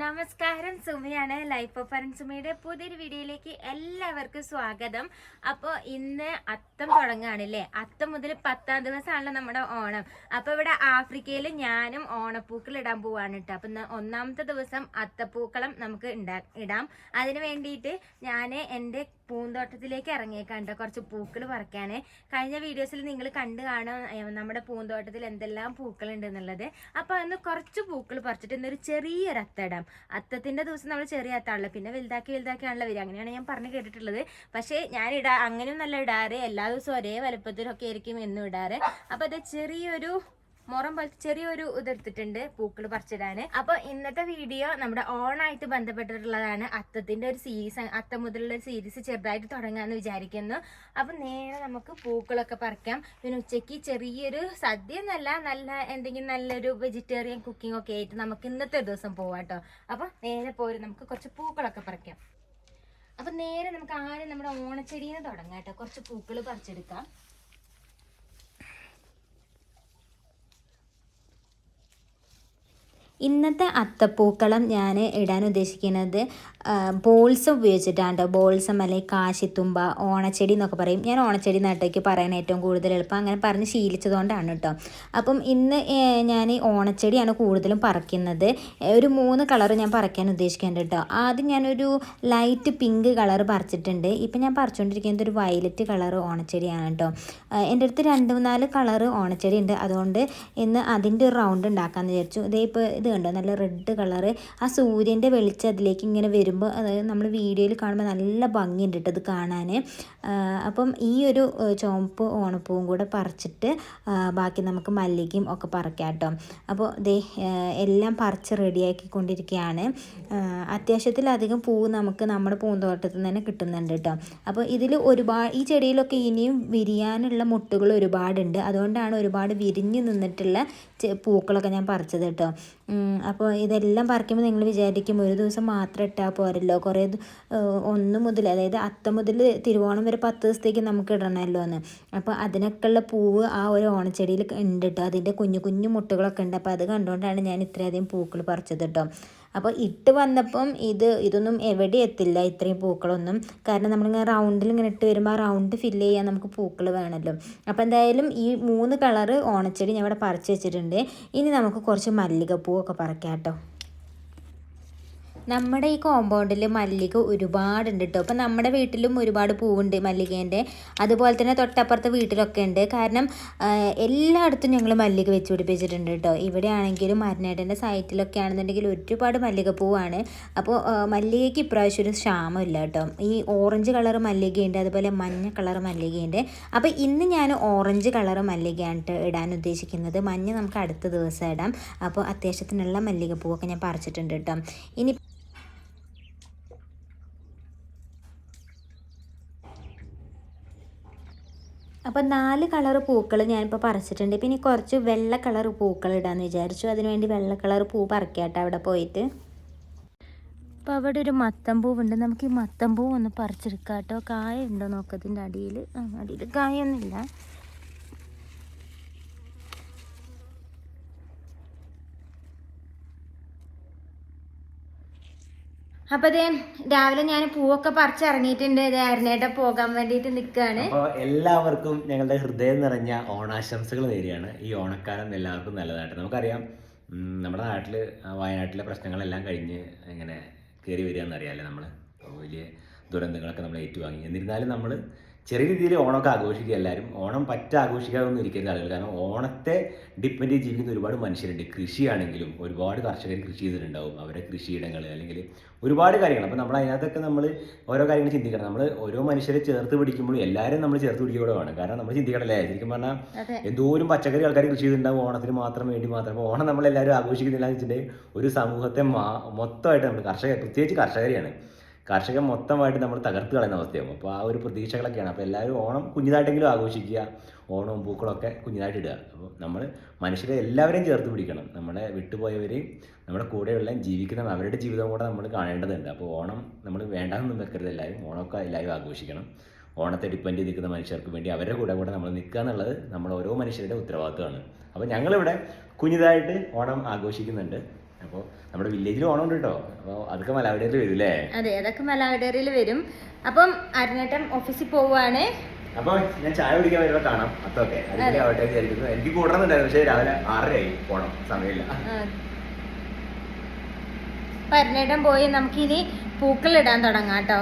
നമസ്കാരം സുമയാണ്. Life of സുമയുടെ പുതിയൊരു വീഡിയോയിലേക്ക് എല്ലാവർക്കും സ്വാഗതം. അപ്പോൾ ഇന്ന് അത്തം തുടങ്ങുകയാണല്ലേ അത്തം മുതൽ പത്താം ദിവസമാണല്ലോ നമ്മുടെ ഓണം. അപ്പോൾ ഇവിടെ ആഫ്രിക്കയിൽ ഞാനും ഓണപ്പൂക്കൾ ഇടാൻ പോവാണ് കേട്ടോ അപ്പം ഒന്നാമത്തെ ദിവസം അത്തപ്പൂക്കളം നമുക്ക് ഇടാം. അതിന് വേണ്ടിയിട്ട് ഞാൻ എന്റെ പൂന്തോട്ടത്തിലേക്ക് ഇറങ്ങിയേക്കാണ്ട് കുറച്ച് പൂക്കൾ പറിക്കാൻ കഴിഞ്ഞ വീഡിയോസിൽ നിങ്ങൾ കണ്ടു കാണാം നമ്മുടെ പൂന്തോട്ടത്തിൽ എന്തെല്ലാം പൂക്കളുണ്ട് എന്നുള്ളത്. അപ്പോൾ അന്ന് കുറച്ച് പൂക്കൾ പറിച്ചിട്ട് ഇന്നൊരു ചെറിയൊരു അത്തടാം ഇടാം. അത്തത്തിന്റെ ദിവസം നമ്മൾ ചെറിയ അത്താണല്ലോ. പിന്നെ വലുതാക്കി വലുതാക്കിയാണല്ലോ വരിക. അങ്ങനെയാണ് ഞാൻ പറഞ്ഞു കേട്ടിട്ടുള്ളത്. പക്ഷേ ഞാൻ ഇടാ നല്ല ഇടാറ്. എല്ലാ ദിവസവും ഒരേ വലുപ്പത്തിലൊക്കെ ആയിരിക്കും എന്ന് ഇടാറ് അപ്പോൾ അത് ചെറിയൊരു മുറം പോലത്തെ ചെറിയൊരു ഇതെടുത്തിട്ടുണ്ട് പൂക്കൾ പറിച്ചിടാന്. അപ്പൊ ഇന്നത്തെ വീഡിയോ നമ്മുടെ ഓണായിട്ട് ബന്ധപ്പെട്ടിട്ടുള്ളതാണ് അത്തത്തിന്റെ ഒരു സീരീസ് അത്തം മുതലുള്ള ഒരു സീരീസ് ചെറുതായിട്ട് തുടങ്ങാന്ന് വിചാരിക്കുന്നു. അപ്പൊ നേരെ നമുക്ക് പൂക്കളൊക്കെ പറിക്കാം. പിന്നെ ഉച്ചയ്ക്ക് ചെറിയൊരു സദ്യ എന്നല്ല നല്ല എന്തെങ്കിലും നല്ലൊരു വെജിറ്റേറിയൻ കുക്കിംഗ് ഒക്കെ ആയിട്ട് നമുക്ക് ഇന്നത്തെ ദിവസം പോവാട്ടോ. അപ്പോൾ അപ്പൊ നേരെ പോരും നമുക്ക് കുറച്ച് പൂക്കളൊക്കെ പറിക്കാം. അപ്പൊ നേരെ നമുക്ക് ആദ്യം നമ്മുടെ ഓണച്ചെടീനെ തുടങ്ങാം കേട്ടോ. കുറച്ച് പൂക്കൾ പറിച്ചെടുക്കാം. ഇന്നത്തെ അത്തപ്പൂക്കളം ഞാൻ ഇടാൻ ഉദ്ദേശിക്കുന്നത് ബോൾസ് ഉപയോഗിച്ചിട്ടാണ് ബോൾസം അല്ലെങ്കിൽ കാശിത്തുമ്പ ഓണച്ചെടി എന്നൊക്കെ പറയും. ഞാൻ ഓണച്ചെടി നട്ടേക്ക് പറയാൻ ഏറ്റവും കൂടുതൽ എളുപ്പം. അങ്ങനെ പറഞ്ഞ് ശീലിച്ചതുകൊണ്ടാണ് കേട്ടോ അപ്പം ഇന്ന് ഞാൻ ഓണച്ചെടിയാണ് കൂടുതലും പറിക്കുന്നത്. ഒരു മൂന്ന് കളർ ഞാൻ പറിക്കാൻ ഉദ്ദേശിക്കുന്നുണ്ട് കേട്ടോ ആദ്യം ഞാനൊരു ലൈറ്റ് പിങ്ക് കളർ പറിച്ചിട്ടുണ്ട്. ഇപ്പം ഞാൻ പറിച്ചുകൊണ്ടിരിക്കുന്നത് ഒരു വയലറ്റ് കളർ ഓണച്ചെടിയാണ് കേട്ടോ എന്റെ അടുത്ത് രണ്ട് നാല് കളർ ഓണച്ചെടി ഉണ്ട്. അതുകൊണ്ട് ഇന്ന് അതിന്റെ ഒരു റൗണ്ട് ഉണ്ടാക്കാമെന്ന് വിചാരിച്ചു. ഇതേ ഇപ്പോൾ ഇത് കണ്ടോ? നല്ല റെഡ് കളർ ആ സൂര്യന്റെ വെളിച്ചം അതിലേക്ക് ഇങ്ങനെ വരുമ്പോൾ അതായത് നമ്മൾ വീഡിയോയിൽ കാണുമ്പോൾ നല്ല ഭംഗിയുണ്ട് കേട്ടോ അത് കാണാൻ. അപ്പം ഈ ഒരു ചുവപ്പ് ഓണപ്പൂവും കൂടെ പറിച്ചിട്ട് ബാക്കി നമുക്ക് മല്ലികയും ഒക്കെ പറിക്കാം കേട്ടോ അപ്പോൾ ദേ എല്ലാം പറിച്ച് റെഡിയാക്കിക്കൊണ്ടിരിക്കുകയാണ്. അത്യാവശ്യത്തിലധികം പൂവ് നമുക്ക് നമ്മുടെ പൂന്തോട്ടത്തിൽ നിന്ന് തന്നെ കിട്ടുന്നുണ്ട് കേട്ടോ അപ്പോൾ ഇതിൽ ഒരുപാട് ഈ ചെടിയിലൊക്കെ ഇനിയും വിരിയാനുള്ള മുട്ടുകൾ ഒരുപാടുണ്ട്. അതുകൊണ്ടാണ് ഒരുപാട് വിരിഞ്ഞ് നിന്നിട്ടുള്ള പൂക്കളൊക്കെ ഞാൻ പറിച്ചത് കേട്ടോ അപ്പോൾ ഇതെല്ലാം പറിക്കുമ്പോൾ നിങ്ങൾ വിചാരിക്കും ഒരു ദിവസം മാത്രം ഇട്ടാൽ പോരല്ലോ. കുറേ ഒന്ന് മുതൽ അതായത് അത്ത മുതൽ തിരുവോണം വരെ പത്ത് ദിവസത്തേക്ക് നമുക്ക് ഇടണമല്ലോ എന്ന്. അപ്പോൾ അതിനൊക്കെയുള്ള പൂവ് ആ ഒരു ഓണച്ചെടിയിൽ ഉണ്ട് കേട്ടോ അതിന്റെ കുഞ്ഞു കുഞ്ഞു മുട്ടുകളൊക്കെ ഉണ്ട് അപ്പോൾ അത് കണ്ടുകൊണ്ടാണ് ഞാൻ ഇത്രയധികം പൂക്കൾ പറിച്ചത് കേട്ടോ അപ്പോൾ ഇട്ട് വന്നപ്പം ഇത് ഇതൊന്നും എവിടെ എത്തില്ല ഇത്രയും പൂക്കളൊന്നും. കാരണം നമ്മളിങ്ങനെ റൗണ്ടിൽ ഇങ്ങനെ ഇട്ട് വരുമ്പോൾ ആ റൗണ്ട് ഫില്ല് ചെയ്യാൻ നമുക്ക് പൂക്കൾ വേണമല്ലോ അപ്പോൾ എന്തായാലും ഈ മൂന്ന് കളറ് ഓണച്ചെടി ഞാൻ ഇവിടെ പറിച്ച് വെച്ചിട്ടുണ്ട്. ഇനി നമുക്ക് കുറച്ച് മല്ലികപ്പൂവൊക്കെ പറിക്കാം കേട്ടോ നമ്മുടെ ഈ കോമ്പൗണ്ടിൽ മല്ലിക ഒരുപാടുണ്ട് കേട്ടോ അപ്പം നമ്മുടെ വീട്ടിലും ഒരുപാട് പൂവുണ്ട് മല്ലികേന്റെ. അതുപോലെ തന്നെ തൊട്ടപ്പുറത്തെ വീട്ടിലൊക്കെ ഉണ്ട്. കാരണം എല്ലായിടത്തും ഞങ്ങൾ മല്ലിക വെച്ച് പിടിപ്പിച്ചിട്ടുണ്ട് കേട്ടോ ഇവിടെ ആണെങ്കിലും മരനേടന്റെ സൈറ്റിലൊക്കെ ആണെന്നുണ്ടെങ്കിൽ ഒരുപാട് മല്ലിക പൂവാണ്. അപ്പോൾ മല്ലികയ്ക്ക് ഇപ്രാവശ്യം ഒരു ക്ഷാമമില്ല കേട്ടോ ഈ ഓറഞ്ച് കളർ മല്ലികയുണ്ട് അതുപോലെ മഞ്ഞ കളർ മല്ലികയുണ്ട്. അപ്പോൾ ഇന്ന് ഞാൻ ഓറഞ്ച് കളർ മല്ലികയാണ് ഇടാൻ ഉദ്ദേശിക്കുന്നത്. മഞ്ഞ നമുക്ക് അടുത്ത ദിവസം ഇടാം. അപ്പോൾ അത്യാവശ്യത്തിനുള്ള മല്ലികപ്പൂവൊക്കെ ഞാൻ പറിച്ചിട്ടുണ്ട് കേട്ടോ ഇനി അപ്പോൾ നാല് കളർ പൂക്കൾ ഞാനിപ്പോൾ പറിച്ചിട്ടുണ്ട്. പിന്നെ കുറച്ച് വെള്ള കളർ പൂക്കൾ ഇടാമെന്ന് വിചാരിച്ചു. അതിനുവേണ്ടി വെള്ള കളർ പൂ പറിക്കാട്ടോ അവിടെ പോയിട്ട്. അപ്പോൾ അവിടെ ഒരു മത്തം പൂവുണ്ട്. നമുക്ക് ഈ മത്തം പൂ ഒന്ന് പറിച്ചെടുക്കാം കേട്ടോ കായ ഉണ്ടോ നോക്കത്തിന്റെ അടിയിൽ അടിയിൽ കായൊന്നുമില്ല. അപ്പോൾ അതേ രാവിലെ ഞാൻ പൂവൊക്കെ പറിച്ചിറങ്ങിയിട്ടുണ്ട്. ഇത് അരനേട്ട പോകാൻ വേണ്ടിയിട്ട് നിൽക്കുകയാണ് എല്ലാവർക്കും ഞങ്ങളുടെ ഹൃദയം നിറഞ്ഞ ഓണാശംസകൾ നേരിയാണ് ഈ ഓണക്കാലം എല്ലാവർക്കും നല്ലതായിട്ട് നമുക്കറിയാം നമ്മുടെ നാട്ടിൽ വയനാട്ടിലെ പ്രശ്നങ്ങളെല്ലാം കഴിഞ്ഞ് ഇങ്ങനെ കയറി വരിക നമ്മൾ വലിയ ദുരന്തങ്ങളൊക്കെ നമ്മൾ ഏറ്റുവാങ്ങി എന്നിരുന്നാലും നമ്മൾ ചെറിയ രീതിയിൽ ഓണമൊക്കെ ആഘോഷിക്കുക എല്ലാവരും. ഓണം പറ്റ ആഘോഷിക്കാതൊന്നും ഇരിക്കരുത് ആളുകൾ കാരണം ഓണത്തെ ഡിപ്പെൻഡ് ചെയ്ത് ജീവിക്കുന്ന ഒരുപാട് മനുഷ്യരുണ്ട്. കൃഷിയാണെങ്കിലും ഒരുപാട് കർഷകർ കൃഷി ചെയ്തിട്ടുണ്ടാവും. അവരുടെ കൃഷിയിടങ്ങൾ അല്ലെങ്കിൽ ഒരുപാട് കാര്യങ്ങൾ. അപ്പോൾ നമ്മൾ അതിനകത്തൊക്കെ നമ്മൾ ഓരോ കാര്യങ്ങൾ ചിന്തിക്കണം. നമ്മൾ ഓരോ മനുഷ്യരെ ചേർത്ത് പിടിക്കുമ്പോഴും എല്ലാവരും നമ്മൾ ചേർത്ത് പിടിക്കുകയോടെ വേണം കാരണം നമ്മൾ ചിന്തിക്കണല്ലേ? ശരിക്കും പറഞ്ഞാൽ എന്തോരം പച്ചക്കറി ആൾക്കാർ കൃഷി ചെയ്തിട്ടുണ്ടാവും ഓണത്തിന് മാത്രം വേണ്ടി മാത്രം. അപ്പോൾ ഓണം നമ്മളെല്ലാവരും ആഘോഷിക്കുന്നില്ല എന്ന് വെച്ചിട്ടുണ്ടെങ്കിൽ ഒരു സമൂഹത്തെ മാ- മൊത്തമായിട്ട് നമ്മൾ കർഷകർ പ്രത്യേകിച്ച് കർഷകരെയാണ്. കർഷകൻ മൊത്തമായിട്ട് നമ്മൾ തകർത്ത് കളയുന്ന അവസ്ഥയാകും അപ്പോൾ ആ ഒരു പ്രതീക്ഷകളൊക്കെയാണ്. അപ്പോൾ എല്ലാവരും ഓണം കുഞ്ഞിതായിട്ടെങ്കിലും ആഘോഷിക്കുക. ഓണവും പൂക്കളൊക്കെ കുഞ്ഞിതായിട്ട് ഇടുക. അപ്പോൾ നമ്മൾ മനുഷ്യരെ എല്ലാവരെയും ചേർത്ത് പിടിക്കണം. നമ്മുടെ വിട്ടുപോയവരെയും നമ്മുടെ കൂടെയുള്ള ജീവിക്കുന്ന അവരുടെ ജീവിതം കൂടെ നമ്മൾ കാണേണ്ടതുണ്ട്. അപ്പോൾ ഓണം നമ്മൾ വേണ്ടാന്നൊന്നും വെക്കരുത്. എല്ലാവരും ഓണമൊക്കെ എല്ലാവരും ആഘോഷിക്കണം. ഓണത്തെ ഡിപ്പെൻഡ് ചെയ്ത് നിൽക്കുന്ന മനുഷ്യർക്ക് വേണ്ടി അവരുടെ കൂടെ കൂടെ നമ്മൾ നിൽക്കുക എന്നുള്ളത് നമ്മൾ ഓരോ മനുഷ്യരുടെ ഉത്തരവാദിത്തമാണ് അപ്പോൾ ഞങ്ങളിവിടെ കുഞ്ഞിതായിട്ട് ഓണം ആഘോഷിക്കുന്നുണ്ട്. അപ്പോൾ നമ്മുടെ വില്ലേജിൽ ഓണം ഉണ്ട് കേട്ടോ അപ്പോൾ അതൊക്കെ മലയാളിയിൽ വരും അല്ലേ അതെ അതൊക്കെ മലാവിഡറിയിൽ വരും. അപ്പം അരുണേട്ടൻ ഓഫീസിൽ പോവുകയാണ് അപ്പൊ ഞാൻ ചായ കുടിക്കാൻ വരുമ്പോ കാണാം. അതിന്റെ ആവട്ടെ വിചാരിക്കുന്നു. എനിക്ക് കൂടണമെന്നുണ്ടായിരുന്നു പക്ഷേ രാവിലെ ആറരയായി പോണം. സമയമില്ല. അരുണേട്ടൻ പോയി. നമുക്കിനി പൂക്കളിടാൻ തുടങ്ങാം കേട്ടോ.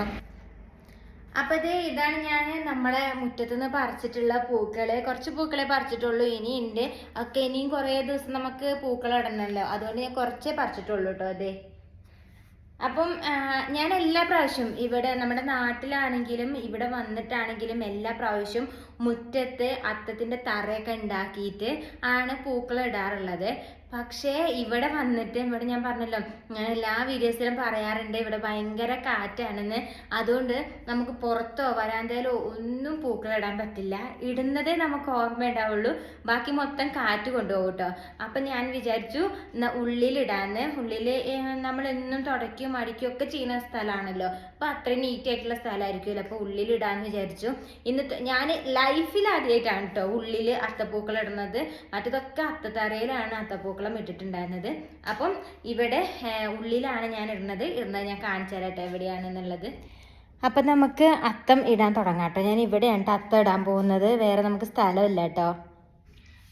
അപ്പൊ ഇത് ഇതാണ് ഞാൻ നമ്മളെ മുറ്റത്ത് നിന്ന് പറിച്ചിട്ടുള്ള പൂക്കൾ. കുറച്ച് പൂക്കളെ പറിച്ചിട്ടുള്ളൂ. ഇനി ഉണ്ട് ഒക്കെ ഇനിയും കുറേ ദിവസം നമുക്ക് പൂക്കൾ ഇടണല്ലോ. അതുകൊണ്ട് ഞാൻ കുറച്ചേ പറിച്ചിട്ടുള്ളൂ കേട്ടോ അതെ അപ്പം ഞാൻ എല്ലാ പ്രാവശ്യം ഇവിടെ നമ്മുടെ നാട്ടിലാണെങ്കിലും ഇവിടെ വന്നിട്ടാണെങ്കിലും എല്ലാ പ്രാവശ്യവും മുറ്റത്ത് അത്തത്തിന്റെ തറയൊക്കെ ഉണ്ടാക്കിയിട്ട് ആണ് പൂക്കൾ ഇടാറുള്ളത്. പക്ഷേ ഇവിടെ വന്നിട്ട് ഇവിടെ ഞാൻ പറഞ്ഞല്ലോ ഞാൻ എല്ലാ വീഡിയോസിലും പറയാറുണ്ട് ഇവിടെ ഭയങ്കര കാറ്റാണെന്ന്. അതുകൊണ്ട് നമുക്ക് പുറത്തോ വരാന്തയിലോ ഒന്നും പൂക്കൾ ഇടാൻ പറ്റില്ല. ഇടുന്നതേ നമുക്ക് ഓർമ്മ ഉണ്ടാവുള്ളൂ. ബാക്കി മൊത്തം കാറ്റ് കൊണ്ടുപോകും കേട്ടോ. അപ്പം ഞാൻ വിചാരിച്ചു ഉള്ളിലിടാന്ന്. ഉള്ളിൽ നമ്മൾ എന്നും തുടയ്ക്കും അടിക്കും ഒക്കെ ചെയ്യുന്ന സ്ഥലമാണല്ലോ. അപ്പം അത്രയും നീറ്റ് ആയിട്ടുള്ള സ്ഥലമായിരിക്കുമല്ലോ. അപ്പോൾ ഉള്ളിലിടാന്ന് വിചാരിച്ചു. ഇന്ന് ഞാൻ ലൈഫിൽ ആദ്യമായിട്ടാണ് കേട്ടോ ഉള്ളിൽ അത്തപ്പൂക്കൾ ഇടുന്നത്. മറ്റതൊക്കെ അത്തത്തറയിലാണ് അത്തപ്പൂക്കളം ഇട്ടിട്ടുണ്ടായിരുന്നത്. അപ്പം ഇവിടെ ഉള്ളിലാണ് ഞാൻ ഇടുന്നത് ഇടുന്നത് ഞാൻ കാണിച്ചു തരാട്ടെ എവിടെയാണെന്നുള്ളത്. അപ്പം നമുക്ക് അത്തം ഇടാൻ തുടങ്ങാം കേട്ടോ. ഞാൻ ഇവിടെയാണ് അത്തം ഇടാൻ പോകുന്നത്. വേറെ നമുക്ക് സ്ഥലമില്ല കേട്ടോ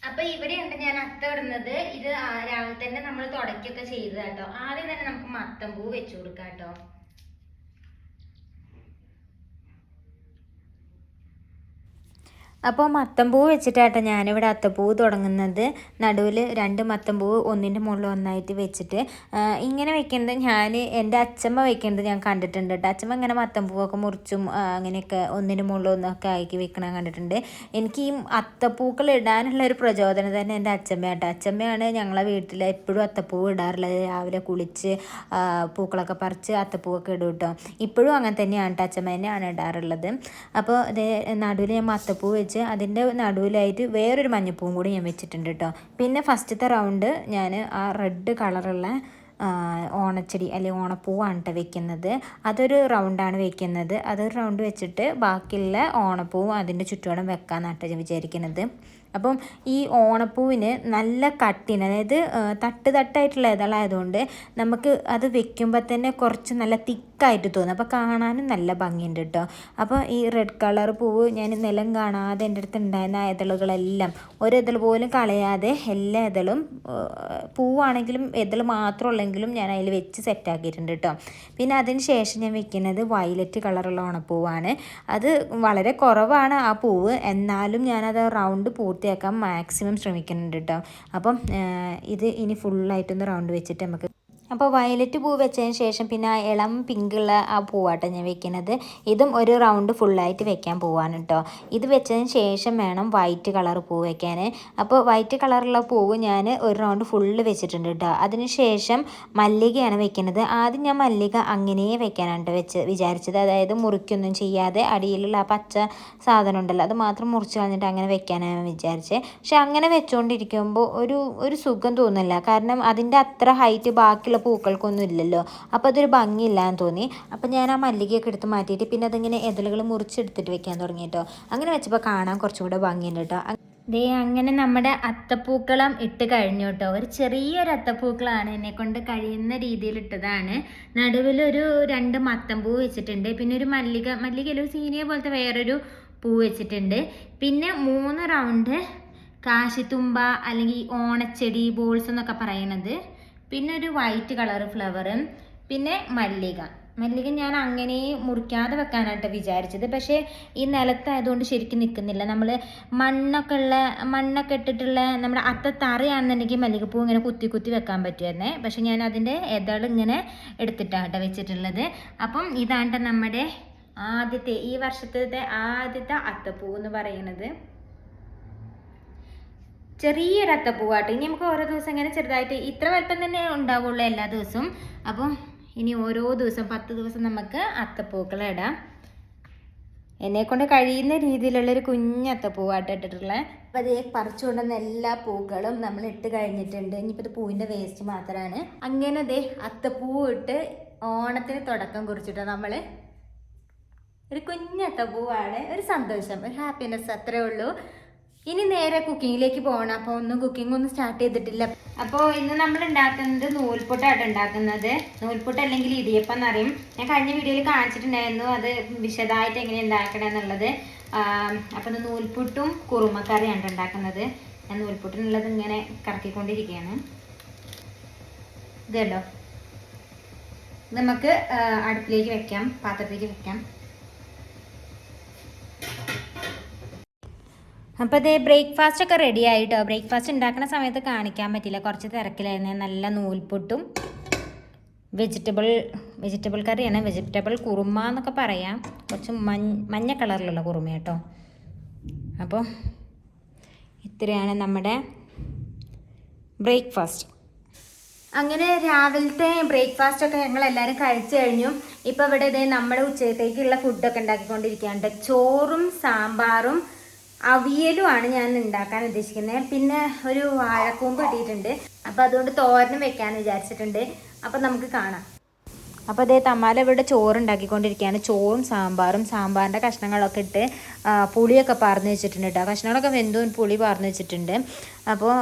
അപ്പൊ ഇവിടെയുണ്ട് ഞാൻ അത്തം ഇടുന്നത്. ഇത് രാവിലെ തന്നെ നമ്മൾ തുടക്കൊക്കെ ചെയ്തതാട്ടോ. ആദ്യം തന്നെ നമുക്ക് മത്തം പൂ വെച്ചു കൊടുക്കാം കേട്ടോ. അപ്പോൾ മത്തമ്പൂ വെച്ചിട്ടാട്ടോ ഞാനിവിടെ അത്തപ്പൂ തുടങ്ങുന്നത്. നടുവിൽ രണ്ട് മത്തമ്പൂ ഒന്നിന്റെ മുകളിൽ ഒന്നായിട്ട് വെച്ചിട്ട്. ഇങ്ങനെ വെക്കുന്നത് ഞാൻ എന്റെ അച്ഛമ്മ വെക്കുന്നത് ഞാൻ കണ്ടിട്ടുണ്ട് കേട്ടോ. അച്ഛമ്മ ഇങ്ങനെ മത്തമ്പൂവൊക്കെ മുറിച്ചും അങ്ങനെയൊക്കെ ഒന്നിന്റെ മുകളിൽ ഒന്നൊക്കെ ആക്കി വെക്കണ കണ്ടിട്ടുണ്ട്. എനിക്ക് ഈ അത്തപ്പൂക്കൾ ഇടാനുള്ള ഒരു പ്രചോദനം തന്നെ എന്റെ അച്ചമ്മയാട്ടോ അച്ഛമ്മയാണ് ഞങ്ങളെ വീട്ടിൽ എപ്പോഴും അത്തപ്പൂ ഇടാറുള്ളത്. രാവിലെ കുളിച്ച് പൂക്കളൊക്കെ പറിച്ച് അത്തപ്പൂവൊക്കെ ഇടും കേട്ടോ. ഇപ്പോഴും അങ്ങനെ തന്നെയാണ് കേട്ടോ അച്ഛമ്മ തന്നെയാണ് ഇടാറുള്ളത്. അപ്പോൾ അതേ നടുവിൽ ഞാൻ മത്തപ്പൂ വെച്ച് അതിന്റെ നടുവിലായിട്ട് വേറൊരു മഞ്ഞപ്പൂവും കൂടി ഞാൻ വെച്ചിട്ടുണ്ട് കേട്ടോ പിന്നെ ഫസ്റ്റത്തെ റൗണ്ട് ഞാൻ ആ റെഡ് കളറുള്ള ഓണച്ചെടി അല്ലെങ്കിൽ ഓണപ്പൂവാണ് കേട്ടോ വെക്കുന്നത്. അതൊരു റൗണ്ടാണ് വെക്കുന്നത്. അതൊരു റൗണ്ട് വെച്ചിട്ട് ബാക്കിയുള്ള ഓണപ്പൂവും അതിന്റെ ചുറ്റുവട്ടം വെക്കാമെന്നാണ് ഞാൻ വിചാരിക്കുന്നത് അപ്പം ഈ ഓണപ്പൂവിന് നല്ല കട്ടിന് അതായത് തട്ട് തട്ടായിട്ടുള്ള ഇതളായതുകൊണ്ട് നമുക്ക് അത് വെക്കുമ്പോൾ തന്നെ കുറച്ച് നല്ല തിക്കായിട്ട് തോന്നും അപ്പോൾ കാണാനും നല്ല ഭംഗിയുണ്ട് കേട്ടോ അപ്പോൾ ഈ റെഡ് കളർ പൂവ് ഞാൻ നിലം കാണാതെ എന്റെ അടുത്ത് ഉണ്ടായിരുന്ന ഇതളുകളെല്ലാം ഒരു ഇതൾ പോലും കളയാതെ എല്ലാ ഇതളും പൂവാണെങ്കിലും ഇതൾ മാത്രമുള്ളെങ്കിലും ഞാൻ അതിൽ വെച്ച് സെറ്റാക്കിയിട്ടുണ്ട് കേട്ടോ പിന്നെ അതിന് ശേഷം ഞാൻ വെക്കുന്നത് വയലറ്റ് കളറുള്ള ഓണപ്പൂവാണ്. അത് വളരെ കുറവാണ് ആ പൂവ്. എന്നാലും ഞാനത് റൗണ്ട് പൂർത്തിയാക്കാൻ മാക്സിമം ശ്രമിക്കുന്നുണ്ട് കേട്ടോ അപ്പം ഇത് ഇനി ഫുള്ളായിട്ടൊന്ന് റൗണ്ട് വെച്ചിട്ട് നമുക്ക് അപ്പോൾ വയലറ്റ് പൂ വെച്ചതിന് ശേഷം പിന്നെ ആ ഇളം പിങ്കുള്ള ആ പൂവാട്ടോ ഞാൻ വെക്കുന്നത്. ഇതും ഒരു റൗണ്ട് ഫുള്ളായിട്ട് വെക്കാൻ പോവാണ് കേട്ടോ ഇത് വെച്ചതിന് ശേഷം വേണം വൈറ്റ് കളർ പൂ വെക്കാൻ അപ്പോൾ വൈറ്റ് കളറുള്ള പൂവ് ഞാൻ ഒരു റൗണ്ട് ഫുള്ള് വെച്ചിട്ടുണ്ട് കേട്ടോ അതിന് ശേഷം മല്ലികയാണ് വെക്കുന്നത്. ആദ്യം ഞാൻ മല്ലിക അങ്ങനെ വെക്കാനാണ് വെച്ച് വിചാരിച്ചത്. അതായത് മുറിക്കൊന്നും ചെയ്യാതെ അടിയിലുള്ള ആ പച്ച സാധനം ഉണ്ടല്ലോ അത് മാത്രം മുറിച്ച് കളഞ്ഞിട്ട് അങ്ങനെ വെക്കാനാണ് വിചാരിച്ചത് പക്ഷെ അങ്ങനെ വെച്ചുകൊണ്ടിരിക്കുമ്പോൾ ഒരു ഒരു സുഖം തോന്നില്ല കാരണം അതിന്റെ അത്ര ഹൈറ്റ് ബാക്കിയുള്ള പൂക്കൾക്കൊന്നും ഇല്ലല്ലോ. അപ്പോൾ അതൊരു ഭംഗിയില്ലാന്ന് തോന്നി. അപ്പോൾ ഞാൻ ആ മല്ലികയൊക്കെ എടുത്ത് മാറ്റിയിട്ട് പിന്നെ അതിങ്ങനെ എതളുകൾ മുറിച്ചെടുത്തിട്ട് വെക്കാൻ തുടങ്ങി കേട്ടോ അങ്ങനെ വെച്ചപ്പോൾ കാണാൻ കുറച്ചും കൂടെ ഭംഗിയുണ്ട് കേട്ടോ ദേ അങ്ങനെ നമ്മുടെ അത്തപ്പൂക്കളം ഇട്ട് കഴിഞ്ഞു കേട്ടോ ഒരു ചെറിയൊരു അത്തപ്പൂക്കളാണ് എന്നെ കൊണ്ട് കഴിയുന്ന രീതിയിൽ ഇട്ടതാണ്. നടുവിലൊരു രണ്ട് മത്തമ്പൂ വെച്ചിട്ടുണ്ട്. പിന്നെ ഒരു മല്ലിക മല്ലികയിൽ ഒരു സീനിയ പോലത്തെ വേറൊരു പൂ വെച്ചിട്ടുണ്ട്. പിന്നെ മൂന്ന് റൗണ്ട് കാശിത്തുമ്പ അല്ലെങ്കിൽ ഓണച്ചെടി ബോൾസ് എന്നൊക്കെ പറയണത്. പിന്നെ ഒരു വൈറ്റ് കളർ ഫ്ലവറും പിന്നെ മല്ലിക. മല്ലിക ഞാൻ അങ്ങനെ മുറിക്കാതെ വെക്കാനായിട്ട് വിചാരിച്ചത്. പക്ഷേ ഈ നിലത്തായതുകൊണ്ട് ശരിക്കും നിൽക്കുന്നില്ല നമ്മൾ മണ്ണൊക്കെ ഉള്ള മണ്ണൊക്കെ ഇട്ടിട്ടുള്ള നമ്മുടെ അത്തത്തറയാണെന്നുണ്ടെങ്കിൽ മല്ലികപ്പൂ ഇങ്ങനെ കുത്തി കുത്തി വെക്കാൻ പറ്റുമായിരുന്നേ. പക്ഷേ ഞാൻ അതിന്റെ എതൾ ഇങ്ങനെ എടുത്തിട്ടാണ് കേട്ടോ വെച്ചിട്ടുള്ളത്. അപ്പം ഇതാണ് നമ്മുടെ ആദ്യത്തെ ഈ വർഷത്തെ ആദ്യത്തെ അത്തപ്പൂ എന്ന് പറയുന്നത്. ചെറിയൊരു അത്തപ്പൂവാട്ടോ ഇനി നമുക്ക് ഓരോ ദിവസം ഇങ്ങനെ ചെറുതായിട്ട് ഇത്ര വലുപ്പം തന്നെ ഉണ്ടാവുള്ളൂ എല്ലാ ദിവസവും. അപ്പം ഇനി ഓരോ ദിവസം പത്ത് ദിവസം നമുക്ക് അത്തപ്പൂക്കൾ ഇടാം. എന്നെ കൊണ്ട് കഴിയുന്ന രീതിയിലുള്ളൊരു കുഞ്ഞ് അത്തപ്പൂവായിട്ട് ഇട്ടിട്ടുള്ള. അപ്പം അതേ പറിച്ചുകൊണ്ടുവന്ന എല്ലാ പൂക്കളും നമ്മൾ ഇട്ട് കഴിഞ്ഞിട്ടുണ്ട്. ഇനിയിപ്പോൾ ഇത് പൂവിന്റെ വേസ്റ്റ് മാത്രമാണ്. അങ്ങനെ അതേ അത്തപ്പൂവ് ഇട്ട് ഓണത്തിന് തുടക്കം കുറിച്ചിട്ട് നമ്മൾ. ഒരു കുഞ്ഞത്തപ്പൂവാണ് ഒരു സന്തോഷം ഒരു ഹാപ്പിനെസ് അത്രേ ഉള്ളൂ. ഇനി നേരെ കുക്കിങ്ങിലേക്ക് പോകണം. അപ്പോൾ ഒന്നും കുക്കിംഗ് ഒന്നും സ്റ്റാർട്ട് ചെയ്തിട്ടില്ല. അപ്പോൾ ഇന്ന് നമ്മൾ ഉണ്ടാക്കുന്നത് നൂൽപുട്ടാണ് ഉണ്ടാക്കുന്നത്. നൂൽപുട്ട് അല്ലെങ്കിൽ ഇടിയപ്പം എന്നറിയും ഞാൻ കഴിഞ്ഞ വീഡിയോയിൽ കാണിച്ചിട്ടുണ്ടായിരുന്നു. അത് വിശദമായിട്ട് എങ്ങനെ ഉണ്ടാക്കണം എന്നുള്ളത്. അപ്പോൾ നൂൽപുട്ടും കുറുമക്കറിയാണ് ഉണ്ടാക്കുന്നത്. ഞാൻ നൂൽപുട്ടിനുള്ളത് ഇങ്ങനെ കറക്കിക്കൊണ്ടിരിക്കുകയാണ്. ഇതല്ലോ നമുക്ക് അടുപ്പിലേക്ക് വെക്കാം. പാത്രത്തിലേക്ക് വെക്കാം. അപ്പോൾ ഇതേ ബ്രേക്ക്ഫാസ്റ്റ് ഒക്കെ റെഡി ആയിട്ടോ? ബ്രേക്ക്ഫാസ്റ്റ് ഉണ്ടാക്കുന്ന സമയത്ത് കാണിക്കാൻ പറ്റില്ല കുറച്ച് തിരക്കിലായിരുന്നു. നല്ല നൂൽപുട്ടും വെജിറ്റബിൾ വെജിറ്റബിൾ കറിയാണ്. വെജിറ്റബിൾ കുറുമ എന്നൊക്കെ പറയാം. കുറച്ച് മഞ്ഞ കളറിലുള്ള കുറുമ കേട്ടോ. അപ്പോൾ ഇത്രയാണ് നമ്മുടെ ബ്രേക്ക്ഫാസ്റ്റ് അങ്ങനെ രാവിലത്തെ ബ്രേക്ക്ഫാസ്റ്റ് ഒക്കെ ഞങ്ങൾ എല്ലാവരും കഴിച്ചു കഴിഞ്ഞു. ഇപ്പോൾ ഇവിടെ ഇതേ നമ്മുടെ ഉച്ചത്തേക്കുള്ള ഫുഡൊക്കെ ഉണ്ടാക്കിക്കൊണ്ടിരിക്കുകയാണ്. ചോറും സാമ്പാറും അവിയലുമാണ് ഞാൻ ഉണ്ടാക്കാൻ ഉദ്ദേശിക്കുന്നത്. പിന്നെ ഒരു വാഴക്കൂമ്പ് കിട്ടിയിട്ടുണ്ട്. അപ്പൊ അതുകൊണ്ട് തോരനും വെക്കാൻ വിചാരിച്ചിട്ടുണ്ട്. അപ്പൊ നമുക്ക് കാണാം. അപ്പോൾ അതേ തമാല ഇവിടെ ചോറ് ഉണ്ടാക്കിക്കൊണ്ടിരിക്കുകയാണ് ചോറും സാമ്പാറും സാമ്പാറിന്റെ കഷ്ണങ്ങളൊക്കെ ഇട്ട് പുളിയൊക്കെ പാർന്ന് വെച്ചിട്ടുണ്ട് കേട്ടോ കഷ്ണങ്ങളൊക്കെ വെന്തും പുളി പാർന്ന് വെച്ചിട്ടുണ്ട്. അപ്പോൾ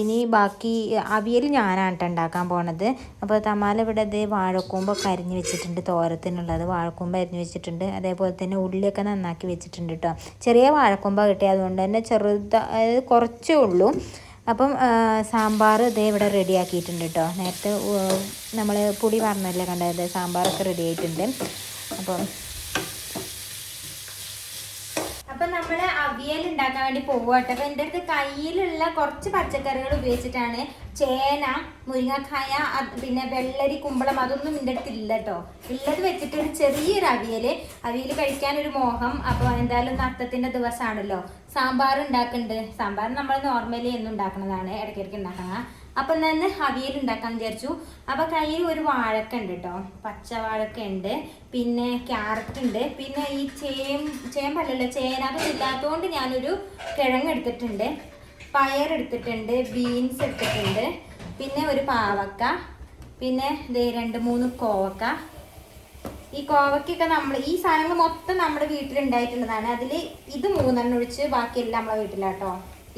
ഇനി ബാക്കി അവിയൽ ഞാനാണ് കേട്ടോ ഉണ്ടാക്കാൻ പോണത്. അപ്പോൾ തമാല ഇവിടെ അതേ വാഴക്കൂമ്പൊക്കെ അരിഞ്ഞ് വെച്ചിട്ടുണ്ട് തോരത്തിനുള്ളത്. വാഴക്കൂമ്പ് അരിഞ്ഞ് വെച്ചിട്ടുണ്ട്. അതേപോലെ തന്നെ ഉള്ളിയൊക്കെ നന്നാക്കി വെച്ചിട്ടുണ്ട് കേട്ടോ ചെറിയ വാഴക്കൂമ്പ കിട്ടിയത് അതുകൊണ്ട് തന്നെ ചെറുത അതായത് കുറച്ചേ ഉള്ളൂ. അപ്പം സാമ്പാർ ഇതേ ഇവിടെ റെഡി ആക്കിയിട്ടുണ്ട് കേട്ടോ നേരത്തെ നമ്മൾ പുളി വാർന്നല്ലേ കണ്ടത്? സാമ്പാറൊക്കെ റെഡി ആയിട്ടുണ്ട് അപ്പം അപ്പം നമ്മൾ അവിയൽ ഉണ്ടാക്കാൻ വേണ്ടി പോവാട്ടെ അപ്പം എന്റെ അടുത്ത് കയ്യിലുള്ള കുറച്ച് പച്ചക്കറികൾ ഉപയോഗിച്ചിട്ടാണ് ചേന മുരിങ്ങക്കായ പിന്നെ വെള്ളരി കുമ്പളം അതൊന്നും എന്റെ അടുത്ത് ഇല്ല കേട്ടോ. ഉള്ളത് വെച്ചിട്ട് ഒരു ചെറിയൊരു അവിയൽ അവിയൽ കഴിക്കാൻ ഒരു മോഹം. അപ്പോൾ എന്തായാലും നത്തത്തിന്റെ ദിവസമാണല്ലോ സാമ്പാർ ഉണ്ടാക്കുന്നുണ്ട് സാമ്പാർ നമ്മൾ നോർമലി എന്നും ഉണ്ടാക്കുന്നതാണ്. ഇടയ്ക്കിടയ്ക്ക് ഉണ്ടാക്കുന്ന അപ്പം തന്നെ അവിയൽ ഉണ്ടാക്കാൻ വിചാരിച്ചു. അപ്പോൾ കയ്യിൽ ഒരു വാഴക്ക ഉണ്ട് കേട്ടോ പച്ച വാഴക്ക ഉണ്ട്. പിന്നെ ക്യാരറ്റ് ഉണ്ട്. പിന്നെ ഈ ചേം ചേമ്പല്ലല്ലോ ചേന അതൊന്നും ഇല്ലാത്തതുകൊണ്ട് ഞാനൊരു കിഴങ്ങ് എടുത്തിട്ടുണ്ട്. പയർ എടുത്തിട്ടുണ്ട്. ബീൻസ് എടുത്തിട്ടുണ്ട്. പിന്നെ ഒരു പാവക്ക. പിന്നെ ഇതേ രണ്ട് മൂന്ന് കോവക്ക. ഈ കോവക്കൊക്കെ നമ്മൾ ഈ സാധനങ്ങൾ മൊത്തം നമ്മുടെ വീട്ടിലുണ്ടായിട്ടുള്ളതാണ്. അതിൽ ഇത് മൂന്നെണ്ണം ഒഴിച്ച് ബാക്കിയെല്ലാം നമ്മളെ വീട്ടിലാട്ടോ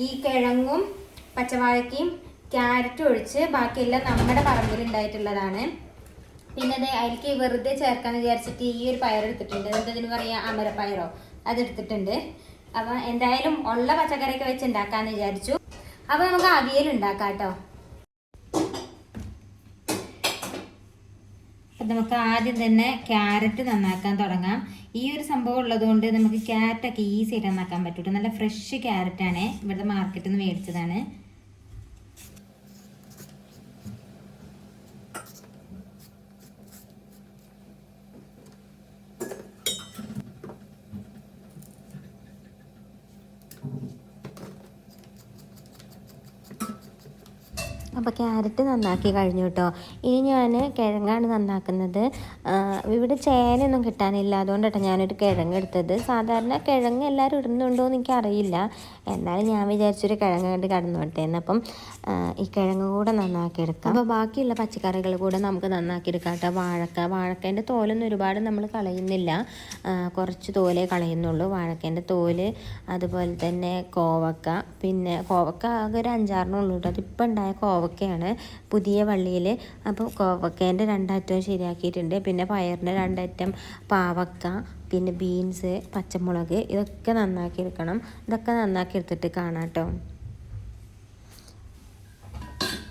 ഈ കിഴങ്ങും പച്ചവാഴയ്ക്കയും ക്യാരറ്റും ഒഴിച്ച് ബാക്കിയെല്ലാം നമ്മുടെ പറമ്പിലുണ്ടായിട്ടുള്ളതാണ് പിന്നെ അത് അതിലേക്ക് വെറുതെ ചേർക്കാന്ന് വിചാരിച്ചിട്ട് ഈ ഒരു പയറെടുത്തിട്ടുണ്ട് എടുത്തിട്ടുണ്ട്. എന്തതിന് പറയാ അമരപ്പയറോ അതെടുത്തിട്ടുണ്ട് അപ്പം എന്തായാലും ഉള്ള പച്ചക്കറിയൊക്കെ വെച്ച് ഉണ്ടാക്കാന്ന് വിചാരിച്ചു. അപ്പോൾ നമുക്ക് അവിയൽ ഉണ്ടാക്കാം കേട്ടോ നമുക്ക് ആദ്യം തന്നെ ക്യാരറ്റ് നന്നാക്കാൻ തുടങ്ങാം. ഈ ഒരു സംഭവം ഉള്ളതുകൊണ്ട് നമുക്ക് ക്യാരറ്റൊക്കെ ഈസി ആയിട്ട് നന്നാക്കാൻ പറ്റൂട്ടോ. നല്ല ഫ്രഷ് ക്യാരറ്റാണ് ഇവിടുത്തെ മാർക്കറ്റിൽ നിന്ന് മേടിച്ചതാണ്. അപ്പോൾ ക്യാരറ്റ് നന്നാക്കി കഴിഞ്ഞു കേട്ടോ ഇനി ഞാൻ കിഴങ്ങാണ് നന്നാക്കുന്നത്. ഇവിടെ ചേനയൊന്നും കിട്ടാനില്ല. അതുകൊണ്ടാണ് ഞാനൊരു കിഴങ്ങ് എടുത്തത്. സാധാരണ കിഴങ്ങ് എല്ലാവരും ഇടുന്നുണ്ടോ എന്ന് എനിക്കറിയില്ല. എന്നാലും ഞാൻ വിചാരിച്ചൊരു കിഴങ്ങ് കണ്ട് കടന്നു വിട്ടേന്ന് അപ്പം ഈ കിഴങ്ങ് കൂടെ നന്നാക്കി എടുക്കാം. അപ്പോൾ ബാക്കിയുള്ള പച്ചക്കറികൾ കൂടെ നമുക്ക് നന്നാക്കി എടുക്കാം കേട്ടോ. വാഴക്ക. വാഴക്കേന്റെ തോലൊന്നും ഒരുപാട് നമ്മൾ കളയുന്നില്ല. കുറച്ച് തോലേ കളയുന്നുള്ളൂ. വാഴക്കേന്റെ തോൽ അതുപോലെ തന്നെ കോവക്ക. പിന്നെ കോവക്ക ആകെ ഒരു അഞ്ചാറിനുള്ളൂ കേട്ടോ. അതിപ്പോൾ ഉണ്ടായ കോവക്കയാണ് പുതിയ വള്ളിയിൽ അപ്പോൾ കോവക്കേന്റെ രണ്ടറ്റം ശരിയാക്കിയിട്ടുണ്ട്. പിന്നെ പയറിന്റെ രണ്ടറ്റം പാവക്ക പിന്നെ ബീൻസ് പച്ചമുളക് ഇതൊക്കെ നന്നാക്കി എടുക്കണം. ഇതൊക്കെ നന്നാക്കി എടുത്തിട്ട് കാണാം കേട്ടോ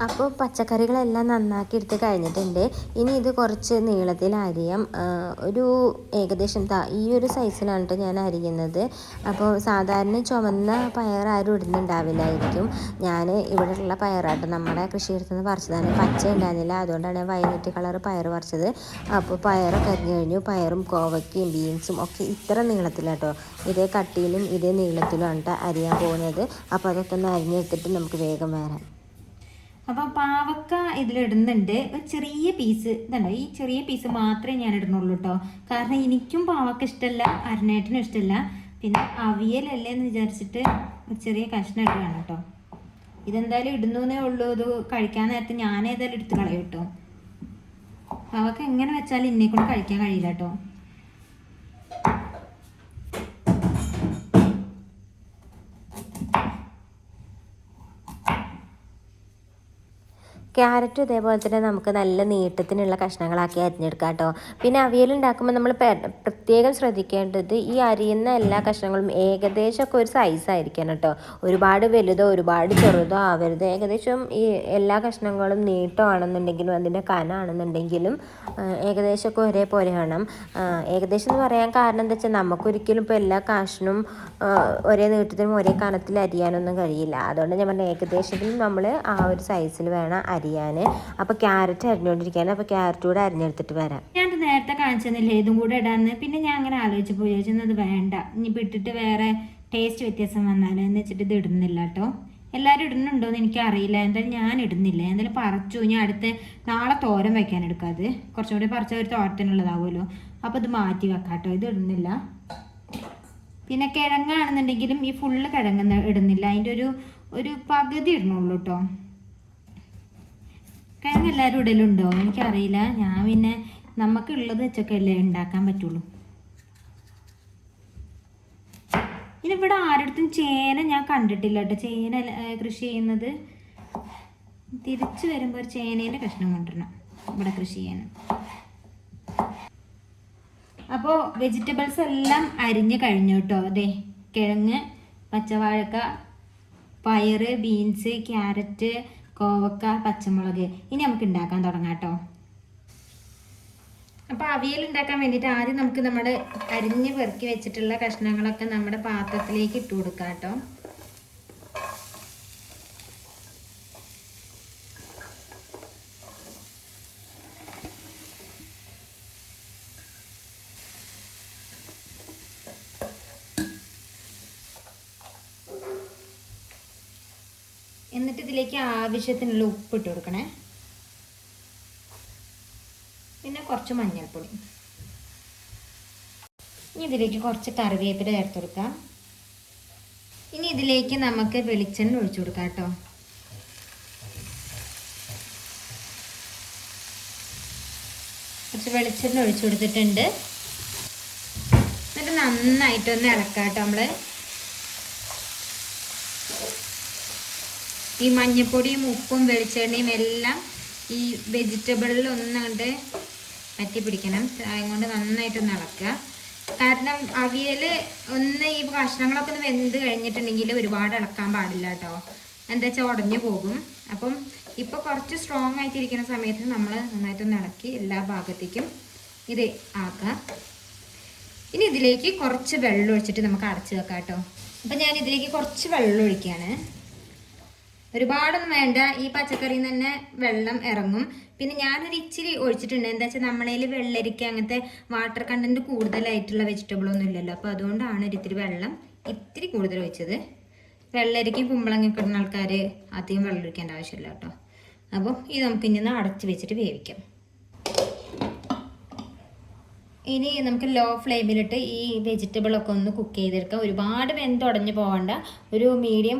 അപ്പോൾ പച്ചക്കറികളെല്ലാം നന്നാക്കി എടുത്ത് കഴിഞ്ഞിട്ടുണ്ട്. ഇനി ഇത് കുറച്ച് നീളത്തിൽ അരിയാം. ഒരു ഏകദേശം ഈ ഒരു സൈസിലാണ് ഞാൻ അരിയുന്നത്. അപ്പോൾ സാധാരണ ചുമന്ന പയർ ആരും ഇടുന്നുണ്ടാവില്ലായിരിക്കും. ഞാൻ ഇവിടെയുള്ള പയറാട്ടോ നമ്മുടെ കൃഷിയിടത്തു നിന്ന് പറിച്ചതാണ്. പച്ച ഉണ്ടായിരുന്നില്ല അതുകൊണ്ടാണ് വയലറ്റ് കളർ പയർ പറിച്ചത്. അപ്പോൾ പയറൊക്കെ അരിഞ്ഞു കഴിഞ്ഞു. പയറും കോവയ്ക്കയും ബീൻസും ഒക്കെ ഇത്ര നീളത്തിലാട്ടോ. ഇതേ കട്ടിയിലും ഇതേ നീളത്തിലുമാണ് ആണ് അരിയാൻ പോകുന്നത്. അപ്പോൾ അതൊക്കെ ഒന്ന് അരിഞ്ഞെടുത്തിട്ട് നമുക്ക് വേഗം വരാം. അപ്പം പാവക്ക ഇതിലിടുന്നുണ്ട്. ചെറിയ പീസ് ഇതുണ്ടോ? ഈ ചെറിയ പീസ് മാത്രമേ ഞാൻ ഇടുന്നുള്ളൂ കേട്ടോ കാരണം എനിക്കും പാവക്ക ഇഷ്ടമല്ല അരനേട്ടനും ഇഷ്ടമല്ല പിന്നെ അവിയലല്ലേ എന്ന് വിചാരിച്ചിട്ട് ചെറിയ കഷ്ണം ഇടുകയാണ് കേട്ടോ ഇതെന്തായാലും ഇടുന്നേ ഉള്ളൂ. ഇത് കഴിക്കാൻ നേരത്ത് ഞാൻ ഏതായാലും എടുത്ത് കളയും കേട്ടോ പാവക്ക എങ്ങനെ വെച്ചാലും ഇന്നെ കൊണ്ട് കഴിക്കാൻ കഴിയില്ല കേട്ടോ ക്യാരറ്റ് ഇതേപോലെ തന്നെ നമുക്ക് നല്ല നീട്ടത്തിനുള്ള കഷ്ണങ്ങളാക്കി അരിഞ്ഞെടുക്കാം കേട്ടോ. പിന്നെ അവിയൽ ഉണ്ടാക്കുമ്പോൾ നമ്മൾ പ്രത്യേകം ശ്രദ്ധിക്കേണ്ടത് ഈ അരിയുന്ന എല്ലാ കഷ്ണങ്ങളും ഏകദേശമൊക്കെ ഒരു സൈസായിരിക്കണം കേട്ടോ. ഒരുപാട് വലുതോ ഒരുപാട് ചെറുതോ ആവരുത്. ഏകദേശം ഈ എല്ലാ കഷ്ണങ്ങളും നീട്ടമാണെന്നുണ്ടെങ്കിലും അതിന്റെ കനാണെന്നുണ്ടെങ്കിലും ഏകദേശമൊക്കെ ഒരേപോലെ വേണം. ഏകദേശം എന്ന് പറയാൻ കാരണം എന്താ വെച്ചാൽ നമുക്കൊരിക്കലും ഇപ്പോൾ എല്ലാ കഷ്ണവും ഒരേ നീട്ടത്തിലും ഒരേ കനത്തിൽ അരിയാനൊന്നും കഴിയില്ല. അതുകൊണ്ട് ഞാൻ പറഞ്ഞ ഏകദേശത്തിൽ നമ്മൾ ആ ഒരു സൈസിൽ വേണം അരിയാൻ അപ്പോൾ ക്യാരറ്റ് അരിഞ്ഞുകൊണ്ടിരിക്കാൻ അപ്പോൾ ക്യാരറ്റ് കൂടെ അരിഞ്ഞെടുത്തിട്ട് വരാം. ഞാൻ നേരത്തെ കാണിച്ചതന്നില്ലേ ഇതും കൂടെ ഇടാന്ന്. പിന്നെ ഞാൻ അങ്ങനെ ആലോചിച്ചപ്പോൾ വിചാരിച്ചത് വേണ്ട. ഇനിയിപ്പോൾ ഇട്ടിട്ട് വേറെ ടേസ്റ്റ് വ്യത്യാസം വന്നാലോ എന്ന് വെച്ചിട്ട് ഇത് ഇടുന്നില്ല കേട്ടോ എല്ലാവരും ഇടുന്നുണ്ടോ എന്ന് എനിക്ക് അറിയില്ല എന്തായാലും ഞാൻ ഇടുന്നില്ല. എന്തായാലും പറിച്ചു. ഞാൻ അടുത്ത് നാളെ തോരം വെക്കാൻ എടുക്കാത് കുറച്ചും കൂടി പറിച്ച ഒരു തോരത്തിനുള്ളതാവുമല്ലോ. അപ്പോൾ ഇത് മാറ്റി വെക്കാം കേട്ടോ ഇത് ഇടുന്നില്ല. പിന്നെ കിഴങ്ങാണെന്നുണ്ടെങ്കിലും ഈ ഫുള്ള് കിഴങ്ങ് ഇടുന്നില്ല. അതിന്റെ ഒരു ഒരു പകുതി ഇടണുള്ളൂ കേട്ടോ കിഴങ്ങ് എല്ലാവരും ഇടലുണ്ടോ? എനിക്കറിയില്ല. ഞാൻ പിന്നെ നമുക്കുള്ളത് വെച്ചൊക്കെ അല്ലേ ഉണ്ടാക്കാൻ പറ്റുള്ളൂ. ഇനി ഇവിടെ ആരുടെ ചേന ഞാൻ കണ്ടിട്ടില്ല കേട്ടോ. ചേന കൃഷി ചെയ്യുന്നത്. തിരിച്ചു വരുമ്പോൾ ഒരു ചേനേന്റെ കഷ്ണം കൊണ്ടുവരണം. ഇവിടെ കൃഷി ചെയ്യാൻ. അപ്പോൾ വെജിറ്റബിൾസ് എല്ലാം അരിഞ്ഞ് കഴിഞ്ഞു കേട്ടോ. അതെ കിഴങ്ങ് പച്ചവാഴക്ക പയറ് ബീൻസ് ക്യാരറ്റ് കോവക്ക പച്ചമുളക് ഇനി നമുക്ക് ഉണ്ടാക്കാൻ തുടങ്ങാം കേട്ടോ. അപ്പോൾ അവിയൽ ഉണ്ടാക്കാൻ വേണ്ടിയിട്ട് ആദ്യം നമുക്ക് നമ്മുടെ അരിഞ്ഞ് പെറുക്കി വെച്ചിട്ടുള്ള കഷ്ണങ്ങളൊക്കെ നമ്മുടെ പാത്രത്തിലേക്ക് ഇട്ട് കൊടുക്കാം കേട്ടോ എന്നിട്ട് ഇതിലേക്ക് ആവശ്യത്തിനുള്ള ഉപ്പ് ഇട്ട് കൊടുക്കണേ. പിന്നെ കുറച്ച് മഞ്ഞൾപ്പൊടി. ഇനി ഇതിലേക്ക് കുറച്ച് കറിവേപ്പില ചേർത്ത് കൊടുക്കാം. ഇനി ഇതിലേക്ക് നമുക്ക് വെളിച്ചെണ്ണ ഒഴിച്ചു കൊടുക്കാം കേട്ടോ. കുറച്ച് വെളിച്ചെണ്ണ ഒഴിച്ചു കൊടുത്തിട്ടുണ്ട്. എന്നിട്ട് നന്നായിട്ടൊന്ന് ഇളക്കാം കേട്ടോ നമ്മൾ. ഈ മഞ്ഞപ്പൊടിയും ഉപ്പും വെളിച്ചെണ്ണയും എല്ലാം ഈ വെജിറ്റബിളിൽ ഒന്നങ്ങോട്ട് പറ്റി പിടിക്കണം. അതുകൊണ്ട് കൊണ്ട് നന്നായിട്ടൊന്ന് ഇളക്കുക. കാരണം അവിയൽ ഒന്ന് ഈ കഷ്ണങ്ങളൊക്കെ ഒന്ന് വെന്ത് കഴിഞ്ഞിട്ടുണ്ടെങ്കിൽ ഒരുപാട് ഇളക്കാൻ പാടില്ല കേട്ടോ എന്താ വെച്ചാൽ ഉടഞ്ഞു പോകും. അപ്പം ഇപ്പോൾ കുറച്ച് സ്ട്രോങ് ആയിട്ടിരിക്കുന്ന സമയത്ത് നമ്മൾ നന്നായിട്ടൊന്ന് ഇളക്കി എല്ലാ ഭാഗത്തേക്കും ഇത് ആക്കുക. ഇനി ഇതിലേക്ക് കുറച്ച് വെള്ളം ഒഴിച്ചിട്ട് നമുക്ക് അടച്ച് വെക്കാം കേട്ടോ അപ്പം ഞാൻ ഇതിലേക്ക് കുറച്ച് വെള്ളം ഒഴിക്കുകയാണ്. ഒരുപാടൊന്നും വേണ്ട. ഈ പച്ചക്കറിയിൽ നിന്ന് തന്നെ വെള്ളം ഇറങ്ങും. പിന്നെ ഞാനൊരു ഇച്ചിരി ഒഴിച്ചിട്ടുണ്ട്. എന്താ വെച്ചാൽ നമ്മളതിൽ വെള്ളരിക്ക അങ്ങനത്തെ വാട്ടർ കണ്ടന്റ് കൂടുതലായിട്ടുള്ള വെജിറ്റബിൾ ഒന്നും ഇല്ലല്ലോ. അപ്പോൾ അതുകൊണ്ടാണ് ഒരു ഇത്തിരി വെള്ളം ഇത്തിരി കൂടുതൽ ഒഴിച്ചത്. വെള്ളരിക്കയും കുമ്പളങ്ങയൊക്കെ ഇടുന്ന ആൾക്കാർ അധികം വെള്ളം ഒഴിക്കേണ്ട ആവശ്യമില്ല കേട്ടോ. അപ്പോൾ ഇത് നമുക്ക് ഇനി ഒന്ന് അടച്ച് വെച്ചിട്ട് വേവിക്കാം. ഇനി നമുക്ക് ലോ ഫ്ലെയിമിലിട്ട് ഈ വെജിറ്റബിൾ ഒക്കെ ഒന്ന് കുക്ക് ചെയ്തെടുക്കാം. ഒരുപാട് വെന്തുടഞ്ഞ് പോകണ്ട ഒരു മീഡിയം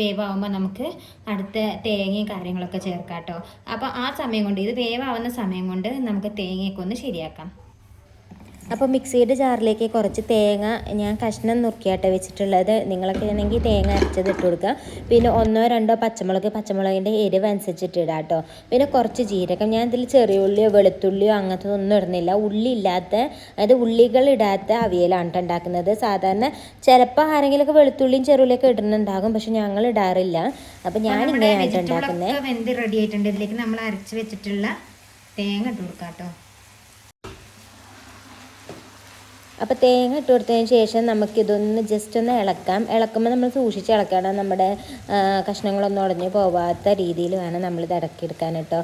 വേവാകുമ്പോൾ നമുക്ക് അടുത്ത തേങ്ങയും കാര്യങ്ങളൊക്കെ ചേർക്കാം കേട്ടോ അപ്പോൾ ആ സമയം കൊണ്ട് ഇത് വേവാവുന്ന സമയം കൊണ്ട് നമുക്ക് തേങ്ങയൊക്കെ ഒന്ന് ശരിയാക്കാം. അപ്പോൾ മിക്സിയുടെ ജാറിലേക്ക് കുറച്ച് തേങ്ങ ഞാൻ കഷ്ണം നുറുക്കിയാട്ടെ വെച്ചിട്ടുള്ളത്. നിങ്ങളൊക്കെ ആണെങ്കിൽ തേങ്ങ അരച്ചത് ഇട്ട് കൊടുക്കുക. പിന്നെ ഒന്നോ രണ്ടോ പച്ചമുളക് പച്ചമുളകിന്റെ എരിവ് അനുസരിച്ചിട്ട് ഇടാം കേട്ടോ പിന്നെ കുറച്ച് ജീരകം. ഞാൻ ഇതിൽ ചെറിയ ഉള്ളിയോ വെളുത്തുള്ളിയോ അങ്ങനത്തെ ഒന്നും ഇടുന്നില്ല. ഉള്ളി ഇല്ലാത്ത അതായത് ഉള്ളികൾ ഇടാത്ത അവിയലാണ് കേട്ടോ ഉണ്ടാക്കുന്നത്. സാധാരണ ചിലപ്പോൾ ആരെങ്കിലുമൊക്കെ വെളുത്തുള്ളിയും ചെറുള്ളിയൊക്കെ ഇടുന്നുണ്ടാകും. പക്ഷെ ഞങ്ങൾ ഇടാറില്ല. അപ്പോൾ ഞാൻ നമ്മുടെ ഇങ്ങനെയാണ് ട്ടോ vegetable ഉണ്ടാക്കുന്നത് വെന്ത് റെഡി ആയിട്ടുണ്ട്. ഇതിലേക്ക് നമ്മൾ അരച്ച് വെച്ചിട്ടുള്ള തേങ്ങ ഇട്ട് കൊടുക്കാം കേട്ടോ അപ്പോൾ തേങ്ങ ഇട്ട് കൊടുത്തതിന് ശേഷം നമുക്കിതൊന്ന് ജസ്റ്റ് ഒന്ന് ഇളക്കാം. ഇളക്കുമ്പോൾ നമ്മൾ സൂക്ഷിച്ച് ഇളക്കണം. നമ്മുടെ കഷ്ണങ്ങളൊന്നും ഉടഞ്ഞു പോവാത്ത രീതിയിൽ വേണം നമ്മളിത് ഇളക്കിയെടുക്കാൻ കേട്ടോ.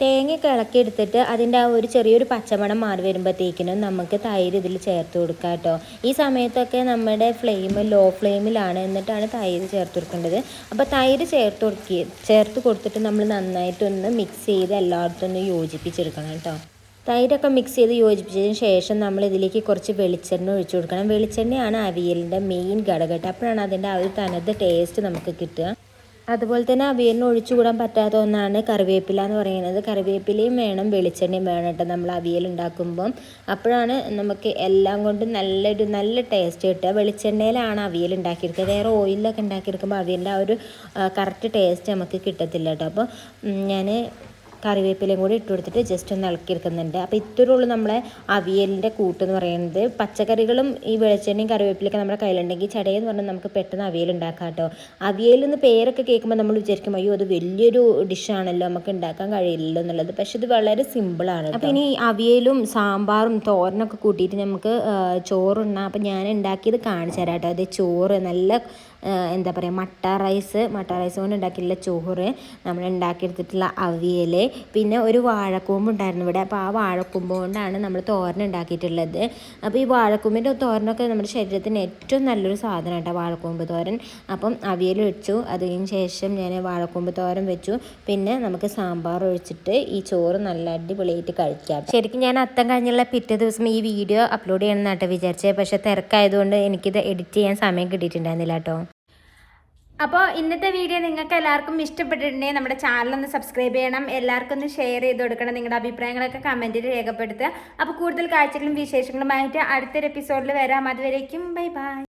തേങ്ങയൊക്കെ ഇളക്കിയെടുത്തിട്ട് അതിന്റെ ആ ഒരു ചെറിയൊരു പച്ചമണം മാറി വരുമ്പോഴത്തേക്കിനും നമുക്ക് തൈര് ഇതിൽ ചേർത്ത് കൊടുക്കാം കേട്ടോ. ഈ സമയത്തൊക്കെ നമ്മുടെ ഫ്ലെയിം ലോ ഫ്ലെയിമിലാണ് എന്നിട്ടാണ് തൈര് ചേർത്ത് കൊടുക്കേണ്ടത്. അപ്പോൾ തൈര് ചേർത്ത് കൊടുക്കി ചേർത്ത് കൊടുത്തിട്ട് നമ്മൾ നന്നായിട്ടൊന്ന് മിക്സ് ചെയ്ത് എല്ലായിടത്തും ഒന്ന് യോജിപ്പിച്ചെടുക്കണം കേട്ടോ. തൈരൊക്കെ മിക്സ് ചെയ്ത് യോജിപ്പിച്ചതിന് ശേഷം നമ്മൾ ഇതിലേക്ക് കുറച്ച് വെളിച്ചെണ്ണ ഒഴിച്ചു കൊടുക്കണം. വെളിച്ചെണ്ണയാണ് അവിയലിന്റെ മെയിൻ ഘടകം അപ്പോഴാണ് അതിന്റെ ആ ഒരു തനത് ടേസ്റ്റ് നമുക്ക് കിട്ടുക. അതുപോലെ തന്നെ അവിയലിന് ഒഴിച്ചുകൂടാൻ പറ്റാത്ത ഒന്നാണ് കറിവേപ്പില എന്ന് പറയുന്നത്. കറിവേപ്പിലയും വേണം വെളിച്ചെണ്ണയും വേണം കേട്ടോ നമ്മൾ അവിയൽ ഉണ്ടാക്കുമ്പം. അപ്പോഴാണ് നമുക്ക് എല്ലാം കൊണ്ടും നല്ലൊരു നല്ല ടേസ്റ്റ് കിട്ടുക. വെളിച്ചെണ്ണയിലാണ് അവിയൽ ഉണ്ടാക്കിയെടുക്കുക. വേറെ ഓയിലൊക്കെ ഉണ്ടാക്കിയെടുക്കുമ്പോൾ അവിയലിന്റെ ആ ഒരു കറക്റ്റ് ടേസ്റ്റ് നമുക്ക് കിട്ടത്തില്ല കേട്ടോ. അപ്പോൾ ഞാൻ കറിവേപ്പിലയും കൂടി ഇട്ട് കൊടുത്തിട്ട് ജസ്റ്റ് ഒന്ന് ഇളക്കിയെടുക്കുന്നുണ്ട്. അപ്പോൾ ഇത്രയേ ഉള്ളൂ നമ്മളെ അവിയലിന്റെ കൂട്ട് എന്ന് പറയുന്നത്. പച്ചക്കറികളും ഈ വെളിച്ചെണ്ണയും കറിവേപ്പിലൊക്കെ നമ്മുടെ കയ്യിലുണ്ടെങ്കിൽ ചടയെന്ന് പറഞ്ഞാൽ നമുക്ക് പെട്ടെന്ന് അവിയൽ ഉണ്ടാക്കാം കേട്ടോ. അവിയൽ എന്ന് പേരൊക്കെ കേൾക്കുമ്പോൾ നമ്മൾ വിചാരിക്കും അയ്യോ അത് വലിയൊരു ഡിഷാണല്ലോ നമുക്ക് ഉണ്ടാക്കാൻ കഴിയില്ലല്ലോ എന്നുള്ളത്. പക്ഷെ ഇത് വളരെ സിമ്പിളാണ് അപ്പോൾ ഇനി അവിയലും സാമ്പാറും തോരനൊക്കെ കൂട്ടിയിട്ട് നമുക്ക് ചോറുണ്ണാം. അപ്പോൾ ഞാൻ ഉണ്ടാക്കിയത് കാണിച്ചു തരാം കേട്ടോ. അത് ചോറ് നല്ല എന്താ പറയുക മട്ട റൈസ് മട്ട റൈസ് കൊണ്ട് ഉണ്ടാക്കിയിട്ടുള്ള ചോറ് നമ്മൾ ഉണ്ടാക്കിയെടുത്തിട്ടുള്ള അവിയൽ പിന്നെ ഒരു വാഴക്കൂമ്പ് ഉണ്ടായിരുന്നു ഇവിടെ. അപ്പോൾ ആ വാഴക്കൂമ്പ് കൊണ്ടാണ് നമ്മൾ തോരൻ ഉണ്ടാക്കിയിട്ടുള്ളത്. അപ്പോൾ ഈ വാഴക്കൂമ്പിന്റെ തോരനൊക്കെ നമ്മുടെ ശരീരത്തിന് ഏറ്റവും നല്ലൊരു സാധനം കേട്ടോ വാഴക്കൂമ്പ് തോരൻ. അപ്പം അവിയൽ വെച്ചു അതിന് ശേഷം ഞാൻ വാഴക്കൂമ്പ് തോരൻ വെച്ചു. പിന്നെ നമുക്ക് സാമ്പാർ ഒഴിച്ചിട്ട് ഈ ചോറ് നല്ല അടിപൊളിയായിട്ട് കഴിക്കാം. ശരിക്കും ഞാൻ അത്തം കഴിഞ്ഞുള്ള പിറ്റേ ദിവസം ഈ വീഡിയോ അപ്ലോഡ് ചെയ്യണം എന്നാട്ടോ വിചാരിച്ചത് പക്ഷേ തിരക്കായതുകൊണ്ട് എനിക്കിത് എഡിറ്റ് ചെയ്യാൻ സമയം കിട്ടിയിട്ടുണ്ടായിരുന്നില്ല കേട്ടോ. അപ്പോൾ ഇന്നത്തെ വീഡിയോ നിങ്ങൾക്ക് എല്ലാവർക്കും ഇഷ്ടപ്പെട്ടിട്ടുണ്ടെങ്കിൽ നമ്മുടെ ചാനൽ ഒന്ന് സബ്സ്ക്രൈബ് ചെയ്യണം. എല്ലാവർക്കും ഒന്ന് ഷെയർ ചെയ്ത് കൊടുക്കണം നിങ്ങളുടെ അഭിപ്രായങ്ങളൊക്കെ കമന്റിൽ രേഖപ്പെടുത്തുക. അപ്പോൾ കൂടുതൽ കാഴ്ചകളും വിശേഷങ്ങളുമായിട്ട് അടുത്തൊരു എപ്പിസോഡിൽ വരാം. അതുവരേക്കും ബൈ ബൈ